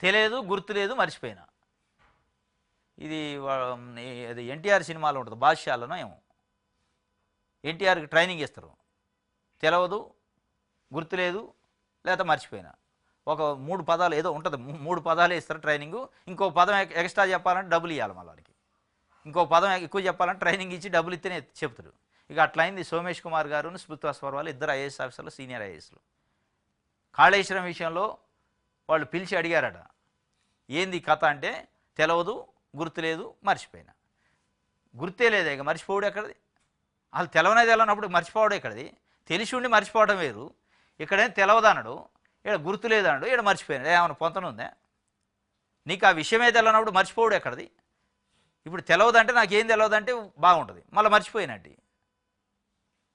తెలియదు గుర్తు లేదు మర్చిపోయినా. ఇది అది ఎన్టీఆర్ సినిమాలో ఉంటుంది బాద్షాలను ఏమో. ఎన్టీఆర్కి ట్రైనింగ్ ఇస్తారు. తెలవదు గుర్తులేదు లేదా మర్చిపోయినా. ఒక మూడు పదాలు ఏదో ఉంటుంది మూడు పదాలు ఇస్తారు ట్రైనింగ్. ఇంకో పదం ఎక్స్ట్రా చెప్పాలంటే డబ్బులు ఇవ్వాలి మళ్ళీ ఇంకో పదం ఎక్కువ చెప్పాలంటే ట్రైనింగ్ ఇచ్చి డబ్బులు ఇస్తేనే చెప్తారు. ఇక అట్లయింది సోమేష్ కుమార్ గారు స్మృతి వాళ్ళు ఇద్దరు ఐఏఎస్ ఆఫీసర్లు సీనియర్ ఐఏఎస్లు. కాళేశ్వరం విషయంలో వాళ్ళు పిలిచి అడిగారట. ఏంది కథ అంటే తెలవదు గుర్తులేదు మర్చిపోయినా. గుర్తే లేదు ఇక మర్చిపోవడం ఎక్కడిది? వాళ్ళు తెలవనే తెలవనప్పుడు మర్చిపోవడం ఎక్కడిది? తెలిసి ఉండి మర్చిపోవడం వేరు. ఇక్కడేం తెలవదు అనడు ఇక్కడ గుర్తు లేదు ఇక్కడ మర్చిపోయినాడు ఏమైనా పొంతనుందా నీకు ఆ విషయమే తెలవనప్పుడు మర్చిపోవడం ఎక్కడిది? ఇప్పుడు తెలవదంటే నాకేం తెలవదంటే బాగుంటుంది. మళ్ళీ మర్చిపోయినట్టు.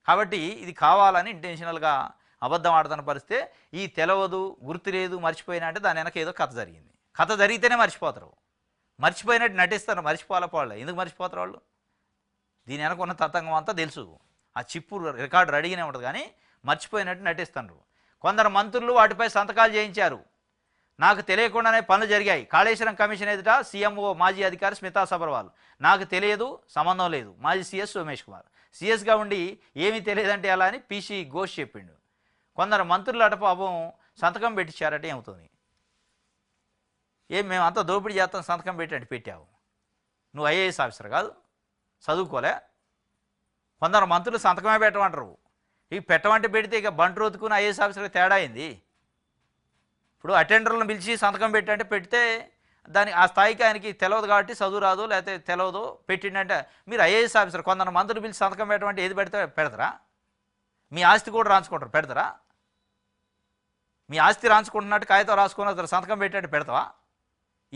కాబట్టి ఇది కావాలని ఇంటెన్షనల్గా అబద్ధం ఆడుతున్న పరిస్థితే ఈ తెలవదు గుర్తు లేదు మర్చిపోయినా అంటే దాని వెనక ఏదో కథ జరిగింది. కథ జరిగితేనే మర్చిపోతారు. మర్చిపోయినట్టు నటిస్తారు మర్చిపోవాలి వాళ్ళు ఎందుకు మర్చిపోతారు వాళ్ళు? దీని వెనక ఉన్న తతంగం అంతా తెలుసు. ఆ చిప్పు రికార్డు రెడీగానే ఉంటుంది కానీ మర్చిపోయినట్టు నటిస్తున్నారు కొందరు మంత్రులు వాటిపై సంతకాలు చేయించారు. నాకు తెలియకుండానే పనులు జరిగాయి. కాళేశ్వరం కమిషన్ ఎదుట సీఎంఓ మాజీ అధికారి స్మితా సబర్వాల్. నాకు తెలియదు సంబంధం లేదు. మాజీ సీఎస్ సోమేష్ కుమార్. సీఎస్గా ఉండి ఏమీ తెలియదంటే ఎలా అని పీసీ ఘోష్ చెప్పిండు. కొందరు మంత్రులు అట పాపం సంతకం పెట్టించారట ఏమవుతుంది? ఏం మేము అంతా దోపిడీ చేస్తాం సంతకం పెట్టండి పెట్టావు. నువ్వు ఐఏఎస్ ఆఫీసర్ కాదు చదువుకోలే. కొందరు మంత్రులు సంతకమే పెట్టమంటారు. ఇక పెట్టమంటే పెడితే ఇక బంట్ రోతుకుని ఐఏఎస్ ఆఫీసర్కి తేడా అయింది. ఇప్పుడు అటెండర్లను పిలిచి సంతకం పెట్టంటే పెడితే దాని ఆ స్థాయికి ఆయనకి తెలియదు కాబట్టి చదువు రాదు లేకపోతే తెలియదు పెట్టిండంటే మీరు ఐఏఎస్ ఆఫీసర్ కొందరు మంత్రులు పిలిచి సంతకం పెట్టమంటే ఏది పెడితే పెడతారా? మీ ఆస్తి కూడా రాంచుకుంటారు పెడతారా? మీ ఆస్తి రాంచుకుంటున్నట్టు కాగితం రాసుకున్న అతను సంతకం పెట్టినట్టు పెడతావా?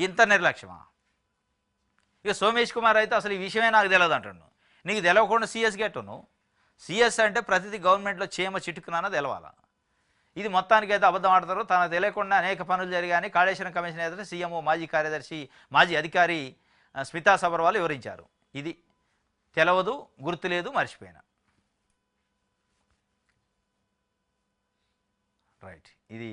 ఇంత నిర్లక్ష్యమా? ఇక సోమేష్ కుమార్ అయితే అసలు ఈ విషయమే నాకు తెలియదు అంటున్నాను నీకు తెలవకుండా సీఎస్ గెట్టును సిఎస్ అంటే ప్రతిదీ గవర్నమెంట్లో చీమ చిట్టుకున్నానో తెలవాలా? ఇది మొత్తానికి అయితే అబద్ధం ఆడతారు. తనకు తెలియకుండా అనేక పనులు జరిగాయని కాళేశ్వరం కమిషన్ ఎదుట సీఎంఓ మాజీ కార్యదర్శి మాజీ అధికారి స్మితా సబర్వాల్ వివరించారు. ఇది తెలవదు గుర్తులేదు మర్చిపోయినా. రైట్. ఇది